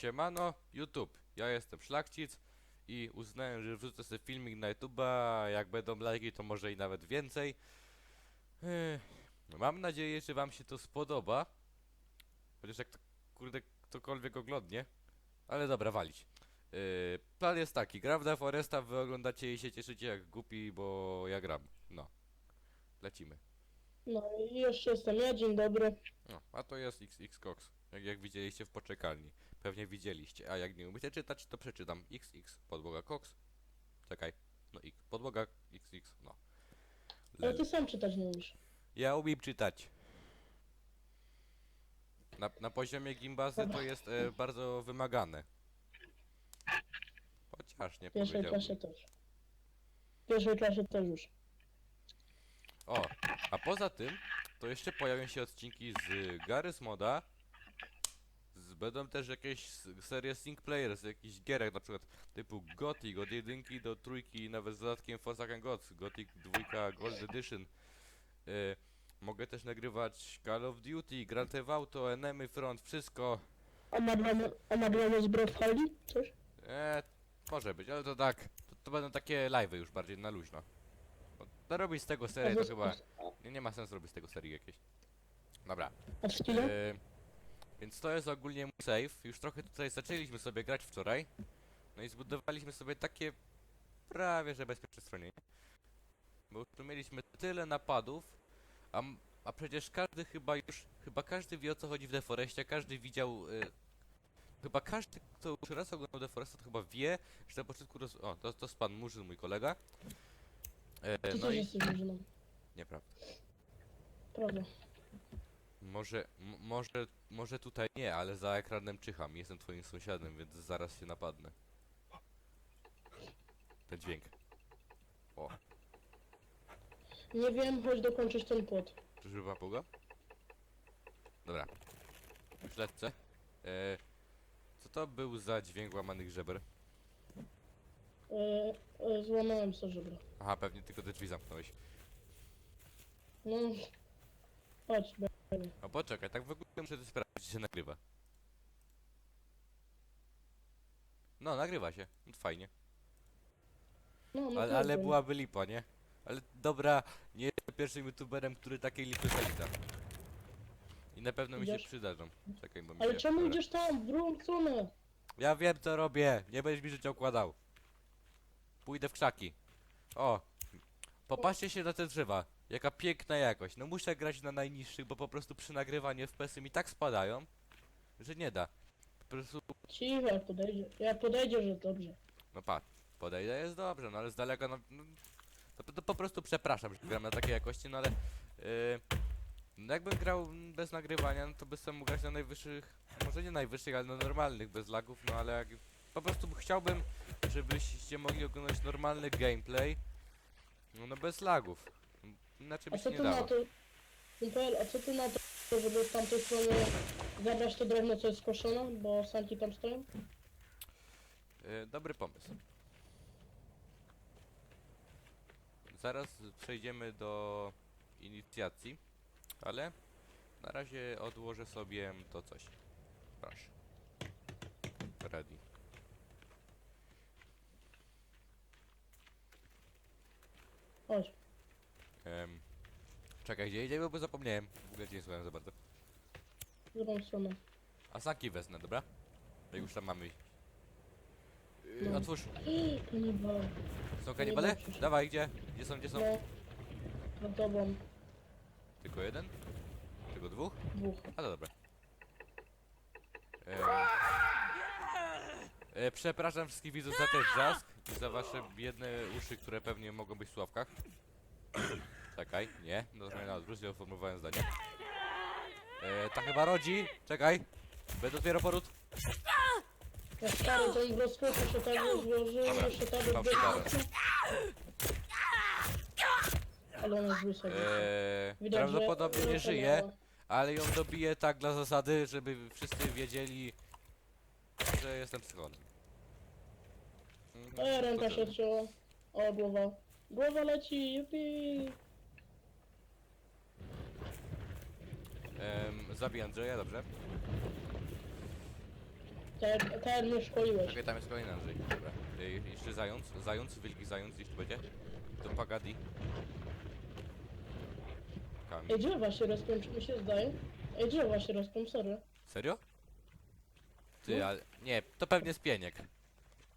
Siemano, YouTube. Ja jestem Szlachcic i uznałem, że wrzucę sobie filmik na YouTube'a, jak będą lajki, to może i nawet więcej. Mam nadzieję, że wam się to spodoba. Chociaż jak to, kurde, ktokolwiek oglądnie. Ale dobra, walić. Yy, plan jest taki, gram w Foresta, wy oglądacie i się cieszycie jak głupi, bo ja gram. No. Lecimy. No i jeszcze jestem ja, dzień dobry. No, a to jest XX Cox, jak, jak widzieliście w poczekalni. Pewnie widzieliście, a jak nie umiecie czytać, to przeczytam XX, podłoga Cox. Czekaj, no X, podłoga XX, no. Ale ty sam czytać nie umiesz. Ja umiem czytać. Na, na poziomie gimbazy to jest e, bardzo wymagane. Chociaż nie W pierwszej powiedziałbym. klasie też. W pierwszej klasie też już. O, a poza tym, to jeszcze pojawią się odcinki z Garry's Moda. Będą też jakieś serie single player z jakichś gierek, na przykład typu Gothic, od jedynki do trójki, nawet z dodatkiem Forsaken Gods, Gothic 2 Gold Edition. Y, mogę też nagrywać Call of Duty, Grand Theft Auto, Enemy Front, wszystko. A nagramy z Brawlhalla? Coś? E, może być, ale to tak, to, to będą takie live'y już bardziej na luźno. Bo to robić z tego serię to chyba, nie, nie ma sensu robić z tego serii jakiejś. Dobra. A w skille? E, więc to jest ogólnie mój save. Już trochę tutaj zaczęliśmy sobie grać wczoraj. No i zbudowaliśmy sobie takie prawie że bezpieczne schronienie. Bo już tu mieliśmy tyle napadów, a, a przecież każdy chyba już, chyba każdy wie o co chodzi w Deforestie, każdy widział, e, chyba każdy, kto już raz oglądał Deforesta, to chyba wie, że na początku roz... O, to, to jest pan Murzyn, mój kolega. E, Ty no też i... jesteś. Nieprawda. Prawda. Może, m- może, może tutaj nie, ale za ekranem czyham. Jestem twoim sąsiadem, więc zaraz się napadnę. Ten dźwięk. O, Nie wiem, chodź dokończyć ten płot. czyżby papuga? Dobra. Już lecę. E, co to był za dźwięk łamanych żeber? E, e, złamałem sobie żebra. Aha, pewnie tylko te drzwi zamknąłeś. No. Chodź, będzie. No poczekaj, tak w ogóle muszę to sprawdzić, czy się nagrywa. No, nagrywa się. No, fajnie. No, no Ale, ale byłaby lipa, nie? Ale dobra, nie jestem pierwszym youtuberem, który takiej lipy zalita. I na pewno mi się Idziesz? przydadzą. Czekaj, bo mi Ale się... czemu dobra. idziesz tam? W drugą stronę. Ja wiem co robię, nie będziesz mi życia układał. Pójdę w krzaki. O! Popatrzcie się na te drzewa. Jaka piękna jakość. No muszę grać na najniższych, bo po prostu przy nagrywaniu FPS-y mi tak spadają, że nie da. Po prostu, Cicho, podejdzie. Jak podejdzie, że dobrze. no patrz, podejdę jest dobrze, no ale z daleka no... no to, to po prostu przepraszam, że gram na takiej jakości, no ale... Yy, no jakbym grał bez nagrywania, no to by mógł grać na najwyższych, może nie najwyższych, ale na normalnych, bez lagów, no ale jak... Po prostu chciałbym, żebyście mogli oglądać normalny gameplay, no, no bez lagów. Inaczej A by co się nie ty na dało. to? Kumpel, a co ty na to, żeby z tamtej strony zabrać to drewno, co jest skoszone? Bo sanki tam stoją? E, dobry pomysł. Zaraz przejdziemy do inicjacji, ale na razie odłożę sobie to coś. Proszę. Ready. Chodź. Em, czekaj, gdzie idziemy, bo zapomniałem. W ogóle cię nie słuchałem za bardzo. Drugą stronę. A sanki wezmę, dobra? Jak już tam mamy. Yy, No. Otwórz. Kanibal. Są kanibale? Dawaj, gdzie? Gdzie są, gdzie są? No. Za tobą. Tylko jeden? Tylko dwóch? Dwóch. A to dobra. E, e, przepraszam wszystkich widzów za ten wrzask i za wasze biedne uszy, które pewnie mogą być w sławkach. Czekaj, nie, no zmiana odwróć, źle uformowałem zdanie. E, ta chyba rodzi, czekaj. Będę dopiero poród. Jak stary ten w rozkoszy się tak rozłożył, Dobra, że się tak mam przygarę. Ale ona jest wysoka. E, Widać, że prawdopodobnie nie żyje, ale ją dobiję tak dla zasady, żeby wszyscy wiedzieli, że jestem psychologiem. Mhm, E, ręka to się odcięła. O, głowa. Głowa leci, jupi. Em, zabij Andrzeja, dobrze. Tak, tak mnie szkoliłeś. Czekaj, tam jest kolejny Andrzej. Dobra. Y, jeszcze zając, zając, wielki zając, gdzieś tu będzie. To Pagadi. Kamil. Ej, drzewa się rozpią, czy mi się zdaje? Ej, drzewa się rozpią, sorry. Serio? Ty, No. ale... Nie, to pewnie jest pieniek.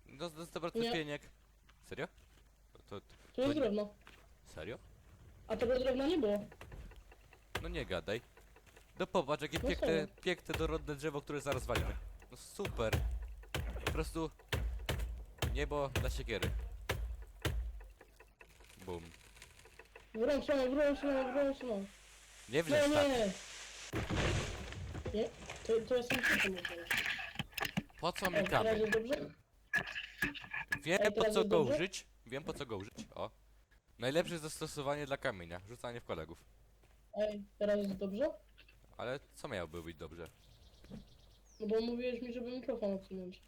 No, to, to, to Nie. jest pieniek. Serio? To, to, Tu jest nie- drewno. serio? A tego drewna nie było. No nie gadaj. No popatrz, jakie No piękne, serio. piękne dorodne drzewo, które zaraz walimy. No super. Po prostu... Niebo dla siekiery. Bum. Mam, wrąc mam. Nie Nie, wrzesz tak. nie. Nie? To, to ja sam się. Po co mi Ej, teraz kamień? jest dobrze? Wiem po teraz co jest go dobrze? użyć. Wiem po co go użyć. O. Najlepsze zastosowanie dla kamienia. Rzucanie w kolegów. Ej, teraz jest dobrze? Ale co miałoby być dobrze? No bo mówiłeś mi, żeby mikrofon odsunąć.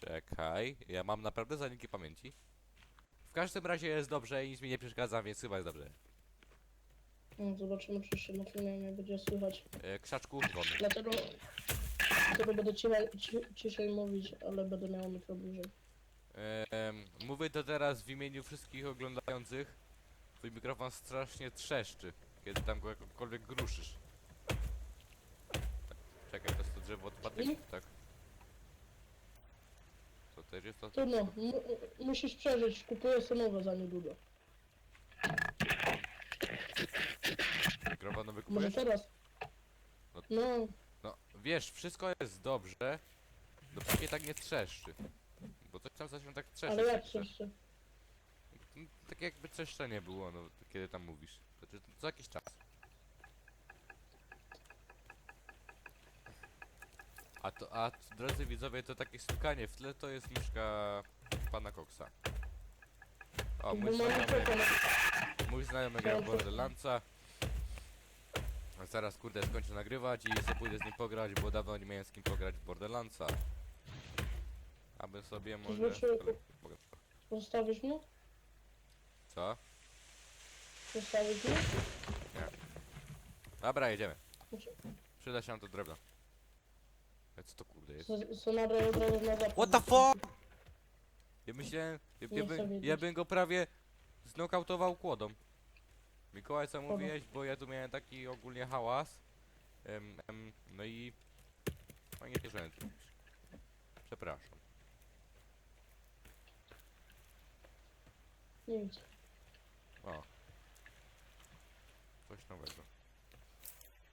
Czekaj. Ja mam naprawdę zaniki pamięci. W każdym razie jest dobrze i nic mi nie przeszkadza, więc chyba jest dobrze. No, zobaczymy, czy się na filmie będzie słychać. E, krzaczku, wody. Dlatego, dlatego będę cichaj, ci, ciszej mówić, ale będę miał mikro bliżej. Em, mówię to teraz w imieniu wszystkich oglądających. Twój mikrofon strasznie trzeszczy, kiedy tam go jakkolwiek gruszysz. Tak, czekaj, to jest to drzewo od patyków, tak? To też jest to... Trudno, mu- musisz przeżyć, kupuję sobie nowe za niedługo. Mikrofon Może teraz? No. No, No, wiesz, wszystko jest dobrze, dopóki tak nie trzeszczy. Bo coś tam zaczyna tak trzeszczyć. ale jak zawsze. Tak jakby trzeszczenie było, no, kiedy tam mówisz. Znaczy, co jakiś czas. A to, a drodzy widzowie, to takie stukanie w tle to jest myszka pana Coxa. O, mój mam znajomy, mój znajomy gra w to- Borderlandsa. Zaraz kurde skończę nagrywać i sobie pójdę z nim pograć, bo dawno nie miałem z kim pograć w Borderlandsa. Aby sobie może... Zostawisz mnie? Co? Zostawisz mnie? Dobra, jedziemy. Przyda się nam to drewno. Ale Co to kurde jest? Razu na. What the fuck? Ja myślałem, ja, Nie ja, chcę by, wiedzieć. ja bym go prawie znokautował kłodą. Mikołaj, co mówiłeś, bo ja tu miałem taki ogólnie hałas. Em, em, no i... Fajnie to, że tu mówisz. Przepraszam. O. Coś nowego.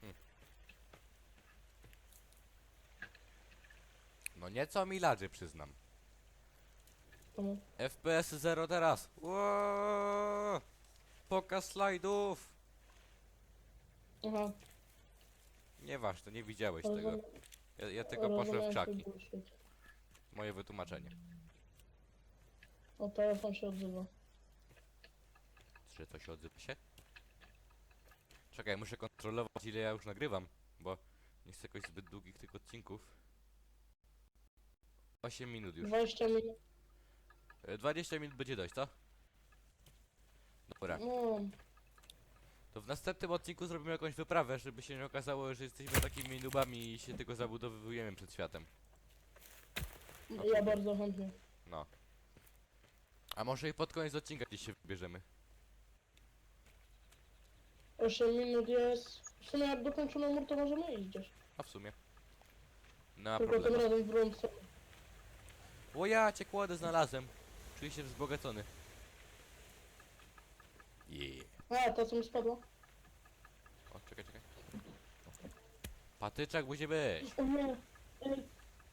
Hm. No nieco mi ladzy, przyznam. Czemu? FPS 0 teraz. Ło! Pokaz slajdów. Aha. Nieważne, nie widziałeś rozumiem- tego. Ja, ja tylko poszłem w rozumiem krzaki. twój bullshit. Moje wytłumaczenie. O, telefon się odzywa. Czy to się odzywa się? Czekaj, muszę kontrolować ile ja już nagrywam, bo nie chcę jakoś zbyt długich tych odcinków. 8 minut już. 20 minut. E, 20 minut będzie dość, co? Dobra, No, to w następnym odcinku zrobimy jakąś wyprawę, żeby się nie okazało, że jesteśmy takimi nubami i się tylko zabudowujemy przed światem. ja bardzo chętnie. No. A może i pod koniec odcinka gdzieś się wybierzemy. 8 minut jest. W sumie jak dokończymy mur, to możemy iść gdzieś. A w sumie. No ma Tylko tym problemu. razem w rące. O ja cię kładę znalazłem. Czuję się wzbogacony. Yeah. A, ta co mi spadła? O, czekaj, czekaj. Patyczak musi być. O nie. Ej,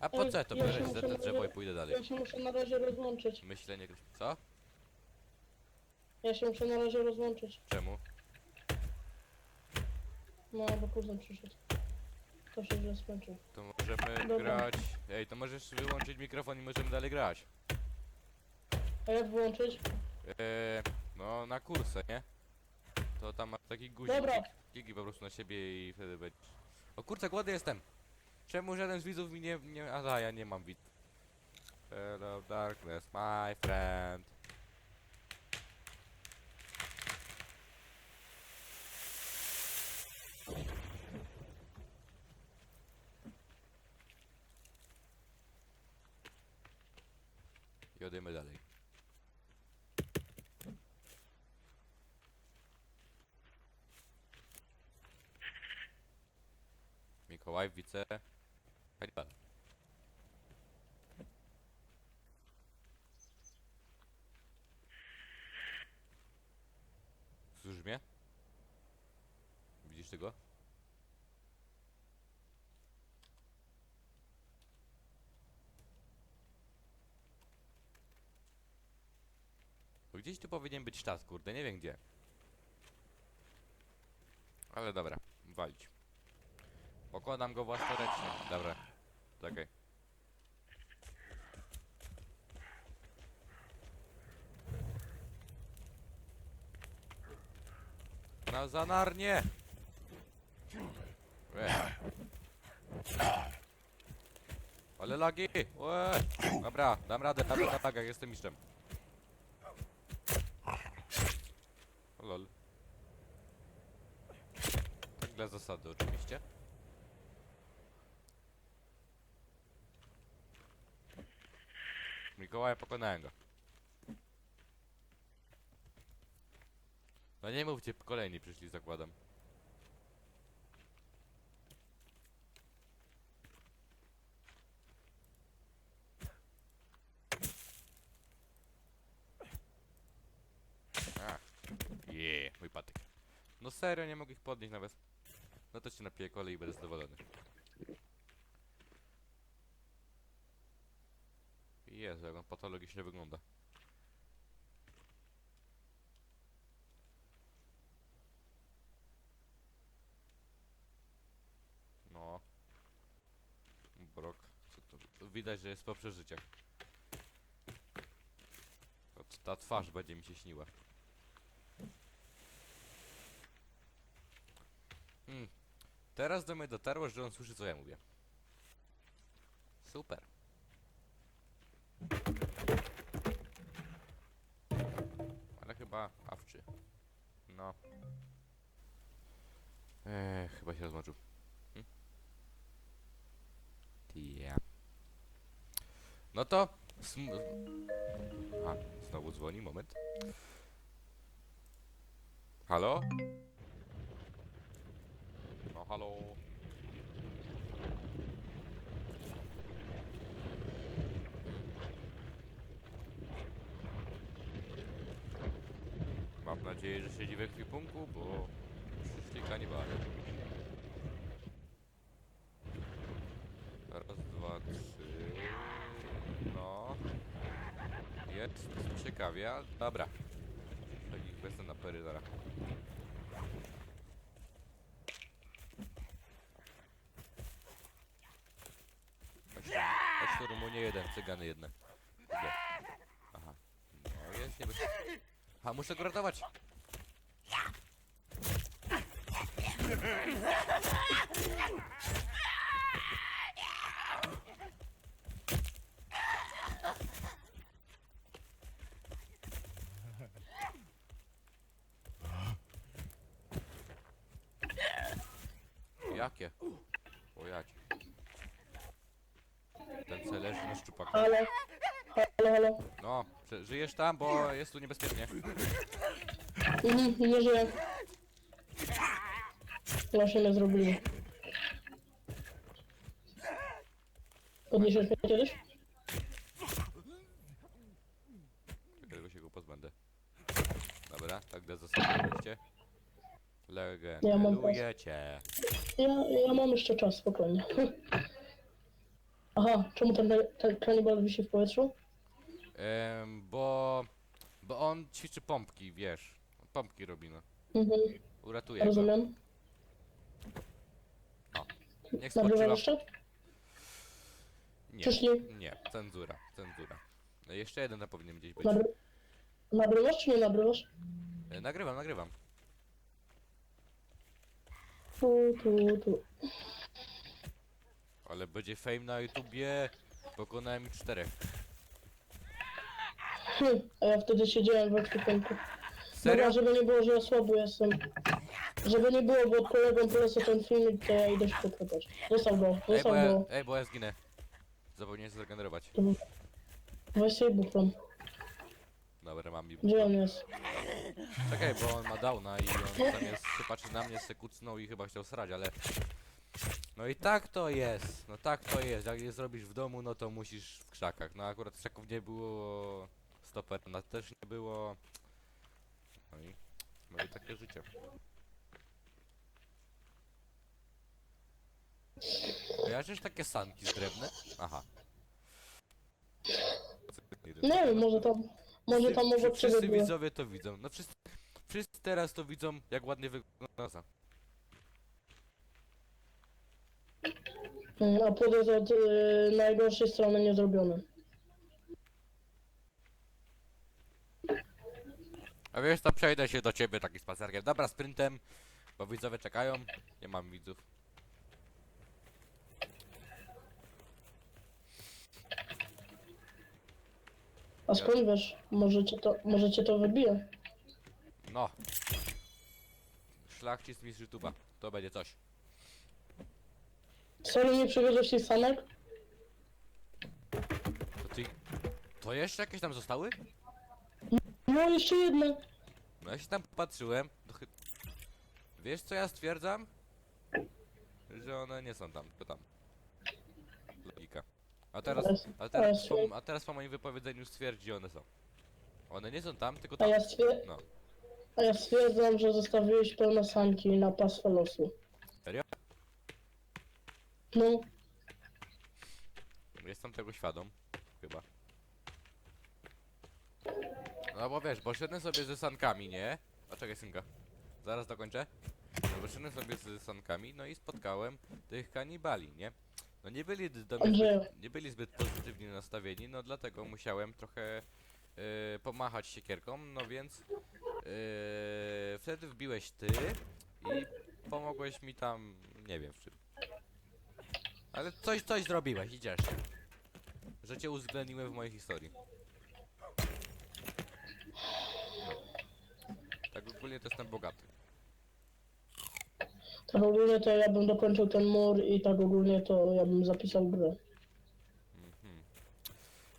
A po co to ja biorę się za muszę te drzewo i pójdę dalej? ja się muszę na razie rozłączyć. Myślenie. Co? Ja się muszę na razie rozłączyć. Czemu? No, bo kuzyn przyszedł. To się źle skończył. To możemy Dobra. grać. Ej, to możesz wyłączyć mikrofon i możemy dalej grać. A jak wyłączyć? Eee, no na kursę, nie? To tam masz taki guzik. Dobra. Gigi po prostu na siebie i wtedy będziesz. O kurczę, głodny jestem. Czemu żaden z widzów mi nie... nie a ja nie mam widzów. Hello darkness, my friend. Jedziemy dalej. Mikołaj, wice... Słyszysz mnie? Widzisz tego? Bo gdzieś tu powinien być czas, kurde, nie wiem gdzie. Ale dobra, walić. Pokonam go własnoręcznie. Dobra, czekaj. Na zanarnie! Łe. Ale lagi! Łe. Dobra, dam radę, dam radę lagach, jestem mistrzem. Lol. Tak dla zasady oczywiście. Mikołaja pokonałem go. No nie mówcie, kolejni przyszli zakładam. A, je, mój patyk. No serio, nie mogę ich podnieść nawet. No to się napiję kolej i będę zadowolony. Jezu, jak on patologicznie wygląda. No. Brok. Co to? Widać, że jest po przeżyciach. Ta twarz będzie mi się śniła. Hmm. Teraz do mnie dotarło, że on słyszy co ja mówię. Super. Ale chyba awczy. No. Eee, chyba się rozmoczył. Hm? Tia. No to... Sm A, znowu dzwoni, moment. Halo? Halo? Mam nadzieję, że siedzi we kwipunku, bo przyszli kanibale. Raz, dwa, trzy... No... Jest ciekawie, dobra. Takich kwestii na pery. Chodź tu, chodź tu Rumunie jeden, cygany jedne. Idę. Aha. No jest niebezpiecznie. A muszę go ratować. Jakie? O jakie? Ten co leży na szczupaku. Halo? Halo, halo? No, prze- żyjesz tam, bo jest tu niebezpiecznie. Mhm, nie żyję. Mnie zrobili. Podniesiesz mnie kiedyś? Tego się go pozbędę. Dobra, tak dla zasady oczywiście. Ja mam cię. Ja, ja mam jeszcze czas, spokojnie. Aha, czemu ten, ten kanibal wisi w powietrzu? Em, bo... Bo on ćwiczy pompki, wiesz. Pompki robi, no. Mhm, Uratuje go. rozumiem. Niech Nagrywa spoczywa... jeszcze? Nie, Przyszli. nie, cenzura, cenzura. No, jeszcze jeden to powinien gdzieś być. Nagry... Nagrywasz czy nie nagrywasz? E, nagrywam, nagrywam. Tu, tu, tu. Ale będzie fame na YouTubie. Pokonałem ich czterech. Hm, a ja wtedy siedziałem w ekwipunku. Serio? Dobra, żeby nie było, że ja słabo jestem. Żeby nie było, bo kolegą polecę ten filmik, to ja idę się poklepać. Zostaw go, Ej, bo zostaw ja, go. ej, bo ja zginę. Zapomniałem się zregenerować. Weź sobie buflon. Dobra, mam mi Gdzie on jest? Czekaj, bo on ma downa i on tam jest, się patrzy na mnie, se kucnął i chyba chciał srać, ale... No i tak to jest, no tak to jest, jak je zrobisz w domu, no to musisz w krzakach. No akurat krzaków nie było, stopera też nie było. No i, no i takie życie. Kojarzysz takie sanki z drewna? Aha. Nie wiem, może tam, może Wszyscy- tam wszy- obok ciebie Wszyscy widzowie to widzą. No wszyscy, wszyscy teraz to widzą, jak ładnie wygląda NASA. Mm, A płot jest od y, najgorszej strony nie zrobiony. A wiesz, to przejdę się do ciebie takim spacerkiem. Dobra, sprintem, bo widzowie czekają. Nie mam widzów. A skąd wiesz? Może cię to, może cię to wybije? No. Szlachcic mistrz YouTube'a. To będzie coś. Serio nie przywieziesz tych sanek? To ty... To jeszcze jakieś tam zostały? No jeszcze jedne. No ja się tam popatrzyłem. To chy... Wiesz co ja stwierdzam? Że one nie są tam, to tam. Logika. A teraz, a teraz, po, a teraz po moim wypowiedzeniu stwierdzi, one są. One nie są tam, tylko A tam. ja, stwier No. a ja stwierdzam, że zostawiłeś pełne sanki na pastwę losu. Serio? No, Jestem tego świadom, chyba. No bo wiesz, bo szedłem sobie ze sankami, nie? A czekaj synka, zaraz dokończę. No bo szedłem sobie ze sankami, no i spotkałem tych kanibali, nie? No nie byli do mnie zbyt, nie byli zbyt pozytywnie nastawieni, no dlatego musiałem trochę yy, pomachać siekierką, no więc yy, wtedy wbiłeś ty i pomogłeś mi tam, nie wiem w czym. Ale coś, coś zrobiłeś, idziesz. Że cię uwzględniłem w mojej historii. Tak ogólnie to jestem bogaty. tak ogólnie to ja bym dokończył ten mur i tak ogólnie to ja bym zapisał grę. Mhm.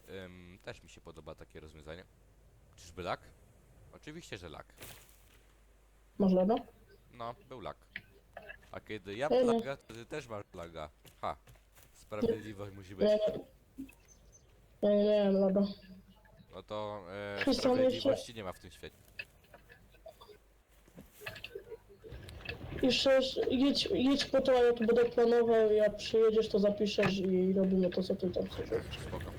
Ym, też mi się podoba takie rozwiązanie. Czyżby lak? Oczywiście, że lak. Masz lada? No, był lak. A kiedy ja mam laga, to ty też masz laga. Ha. Sprawiedliwość musi być. Ja nie, miałem lada. No to e, jeszcze- sprawiedliwości nie ma w tym świecie. Jeszcze jedź, jedź po to, a ja tu będę planował, jak przyjedziesz to zapiszesz i robimy to co ty tam chcesz robić. Spoko.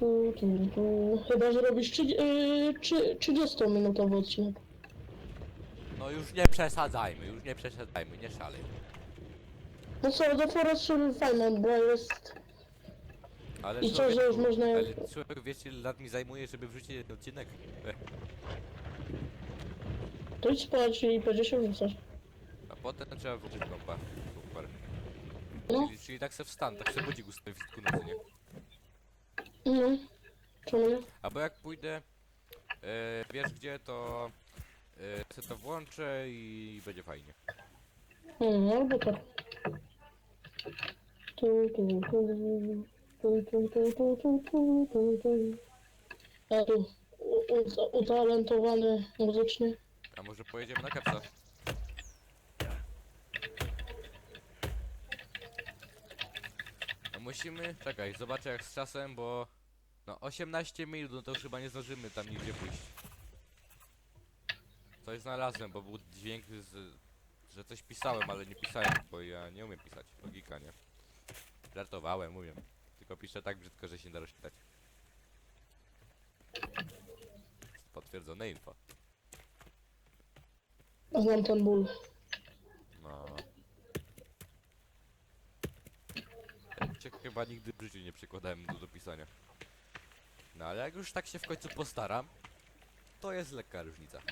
Tu, tu, tu. Chyba, że robisz trzy, yy, trzy, 30-minutowy odcinek. No już nie przesadzajmy, już nie przesadzajmy, nie szalej. No co, do Forest fajne, bo jest... Ale I co, że już można- Ale człowiek wiesz ile lat mi zajmuje, żeby wrzucić jeden odcinek? E, To idź spać i będzie się wrzucać. A potem trzeba włączyć kompa. Super. No. Czyli, czyli tak se wstan, tak se budzik ustawić w nocy, nie? No. Czemu nie? Albo jak pójdę, e, wiesz gdzie, to se to włączę i będzie fajnie. Hmm, albo tak. Tu, tu, tu, tu, tu, tu, tu, tu, tu, tu, tu. Ja tu u- u- utalentowany muzycznie. A może pojedziemy na kapsa? No musimy, czekaj, zobaczę jak z czasem, bo no 18 minut, no to już chyba nie zdążymy tam nigdzie pójść. Coś znalazłem, bo był dźwięk, z, że coś pisałem, ale nie pisałem, bo ja nie umiem pisać, logika nie. Żartowałem, umiem, tylko piszę tak brzydko, że się nie da rozczytać. Potwierdzone info. Znam ten ból. No. Cię chyba nigdy w życiu nie przykładałem do, do pisania. No ale jak już tak się w końcu postaram, to jest lekka różnica.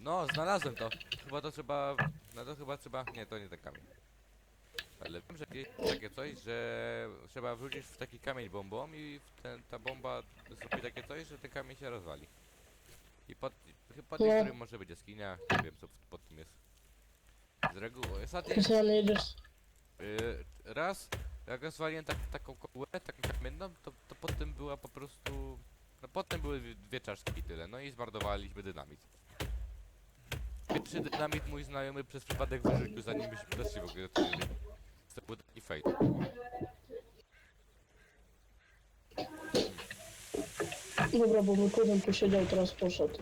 No, znalazłem to. Chyba to trzeba... No to chyba trzeba... Nie, to nie ten kamień. Ale wiem, że jest takie coś, że trzeba wrzucić w taki kamień bombą i ten, ta bomba zrobi takie coś, że ten kamień się rozwali. I pod, chyba pod Nie. niektórym może być jaskinia, nie wiem co pod tym jest. Z reguły, ostatnio Ty jedziesz. y, raz Jak rozwaliłem tak, taką kopułę, taką kamienną, to, to potem była po prostu... No potem były dwie- dwie czaszki i tyle, no i zmarnowaliśmy dynamit. Pierwszy dynamit mój znajomy przez przypadek wyrzucił, zanim byśmy doszli w ogóle do tej. To był taki fejt. Dobra, bo kuzyn tu siedział, teraz poszedł.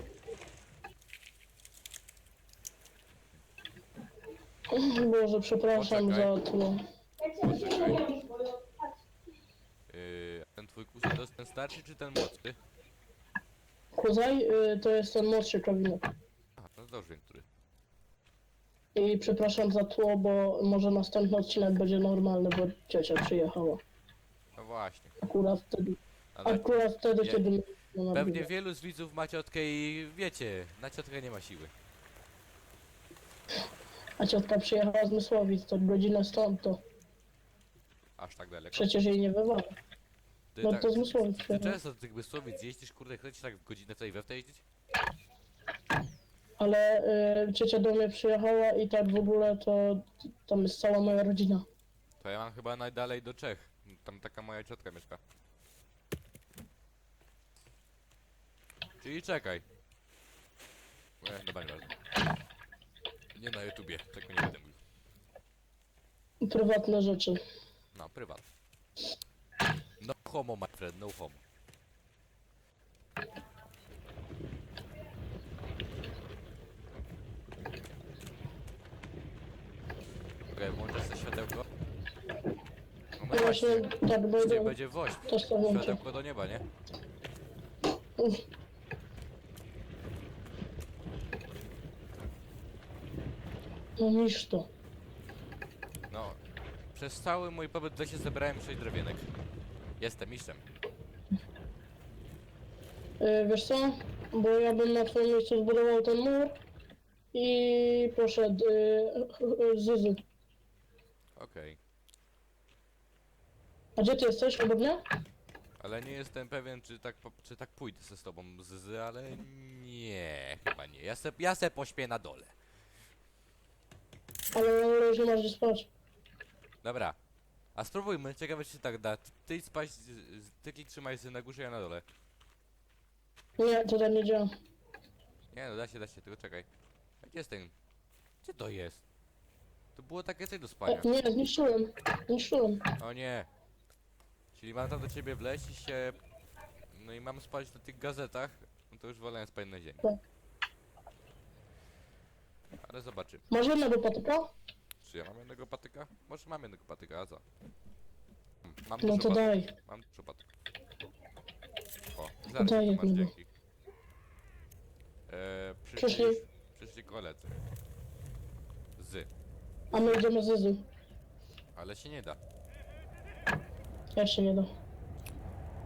Boże, przepraszam Poczekaj. za tło. Poczekaj. Yy, a ten twój kuzyn to jest ten starszy czy ten młodszy? Kuzaj y, to jest ten młodszy kabinet. Aha, no dobrze wiem, który. I przepraszam za tło, bo może następny odcinek będzie normalny, bo ciocia przyjechała. No właśnie. Akurat wtedy, Ale akurat wtedy je- kiedy... ona pewnie była. wielu z widzów ma ciotkę i wiecie, na ciotkę nie ma siły. A ciotka przyjechała z Mysłowic, to godzinę stąd, to Aż tak daleko. przecież jej nie wywala. Ty, No tak, to z Mysłowic ty przyjechała. często do tych Mysłowic jeździsz, kurde, chcesz tak godzinę tutaj we w jeździć? Ale y, ciocia do mnie przyjechała i tak w ogóle to tam jest cała moja rodzina. To ja mam chyba najdalej do Czech. Tam taka moja ciotka mieszka. Czyli czekaj. E, dobra, nie ważne. Nie na YouTubie, tego nie będę mówił. Prywatne rzeczy. No, prywat. No homo, my friend, no homo. Okej, włączę sobie światełko. No, no I właśnie właśnie, tak gdzie będzie. będzie woźb. Też to. Światełko do nieba, nie? No niż to. No, przez cały mój pobyt w lesie zebrałem 6 drewienek. Jestem mistrzem. Y, wiesz co? Bo ja bym na twoim miejscu zbudował ten mur i poszedł y, y, Zuzu. Okej. A gdzie ty jesteś? Obok mnie? Ale nie jestem pewien, czy tak, po, czy tak pójdę ze z tobą z, z ale nie, chyba nie. Ja se, ja se pośpię na dole. Ale już nie masz gdzie spać. Dobra. A spróbujmy, ciekawe czy się tak da. Ty spać, z- z- ty klik trzymaj się na górze, ja na dole. Nie, to tak nie działa. Nie no, da się, da się, tylko czekaj. A Gdzie jest ten? Gdzie to jest? To było takie coś do spania. E, nie, zniszczyłem. Zniszczyłem. O nie. Czyli mam tam do ciebie wleźć i się... No i mam spać na tych gazetach. No to już wolę spać na ziemi. Tak. Ale zobaczymy. Masz jednego patyka? Czy ja mam jednego patyka? Może mam jednego patyka, a co? Hmm, Mam No dużo to daj. Mam dużo patyka. O, zaraz Daj masz jednego. dzięki. Eee, przyszli, Przyszli. przyszli koledzy. Z. A my idziemy z Zuzu. Ale się nie da. Jak się nie da.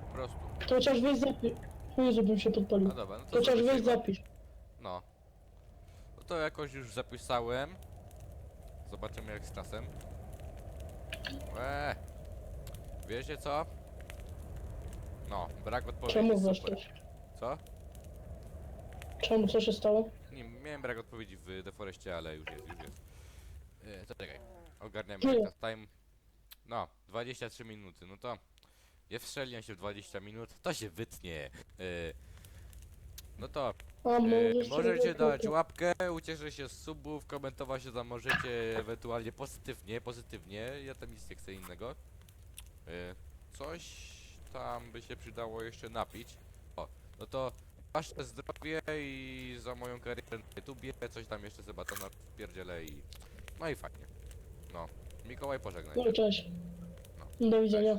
Po prostu. To chociaż weź zapisz. Jezu, bym się podpalił. No dobra, no to chociaż weź zapisujmy. zapisz. No. No to jakoś już zapisałem. Zobaczymy jak z czasem. Eee. Wiecie co? No, brak odpowiedzi. Czemu super. Co? Czemu, co się stało? Nie, miałem brak odpowiedzi w Deforestie, ale już jest, już jest. E, to czekaj. Ogarniamy jak time. No, 23 minuty, no to... Nie wstrzeliłem się w 20 minut, to się wytnie. E, no to możesz możecie dać łapkę, ucieszę się z subów, komentować się tam możecie ewentualnie pozytywnie, pozytywnie, ja tam nic nie chcę innego. E, coś tam by się przydało jeszcze napić. O, no to wasze zdrowie i za moją karierę na YouTubie, coś tam jeszcze sobie to wpierdzielę i... No i fajnie. No, Mikołaj, pożegnaj. No, cześć. No. Do widzenia.